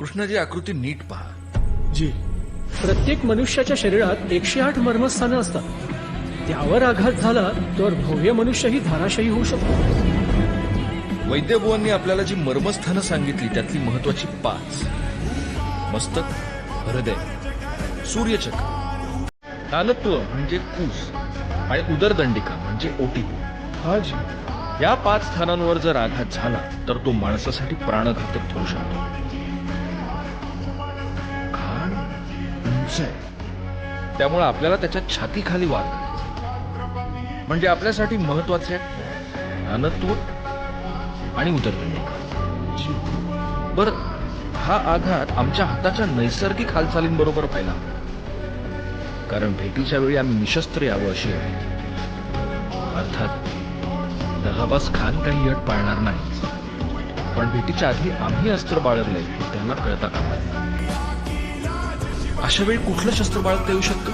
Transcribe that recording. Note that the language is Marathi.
कृष्णाजी आकृती नीट पहा. जी. प्रत्येक मनुष्याच्या शरीरात एकशे आठ मर्मस्थानं असतात. त्यावर आघात झाला तर भव्य मनुष्यही धाराशायी होऊ शकतो. वैद्यबुवांनी आपल्याला जी मर्मस्थानं सांगितली त्यातली महत्वाची पाच. मस्तक हृदय सूर्यचक्र. तालत्व म्हणजे कूस आणि उदरदंडिका म्हणजे ओटी. हा जी. या पाच स्थानांवर जर आघात झाला तर तो माणसासाठी प्राणघातक ठरू शकतो. आहे. त्यामुळे आपल्याला त्याच्या छातीखाली वाद म्हणजे आपल्यासाठी महत्त्वाचे आहे अनत्व आणि उदरनिर्वाह. बर हा आघात आमच्या हाताच्या नैसर्गिक हालचालींबरोबर पाहिला. कारण भेटीच्या वेळी आम्ही निशस्त्र यावं अशी आहे अर्थात दगाबाज खान काही अट पाळणार नाही पण भेटीच्या आधी आम्ही अस्त्र बाळगले त्यांना कळता कामा अशा वेळी कुठलं शस्त्र बाळगता येऊ शकतं?